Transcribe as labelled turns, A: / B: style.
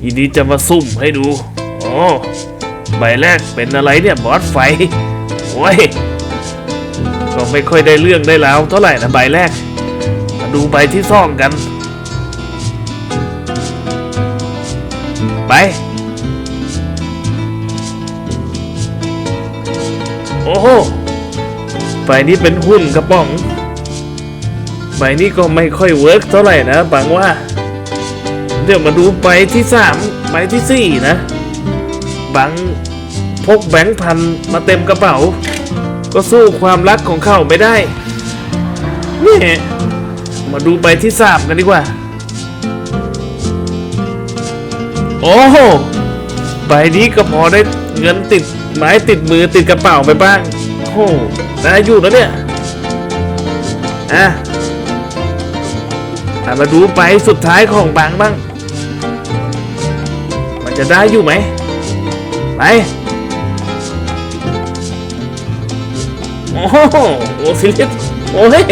A: ทีนี้จะมาซุ่มให้ดู โอ้ใบแรกเป็นอะไรเนี่ยบอสไฟโอ้ยก็ไม่ค่อยได้เรื่องได้แล้วเท่าไหร่นะใบแรก มาดูใบที่ซ่องกัน ไป โอ้โหใบนี้เป็นหุ้นกระป๋อง ใบนี้ก็ไม่ค่อยเวิร์กเท่าไหร่นะบังว่า เดี๋ยวมาดูใบที่สามใบที่สี่นะบังพกแบงค์พันมาเต็มกระเป๋า ก็สู้ความรักของเขาไม่ได้นี่มาดูใบที่สามกันดีกว่า โอ้โหใบนี้ก็พอได้เงินติดไม้ติดมือติดกระเป๋าไปบ้างโอ้น่าอยู่แล้วเนี่ยอะอ่มาดูใบสุดท้ายของบางบ้าง จะได้อยู่ไหมไปโอ้โหซิลิปโอ้ย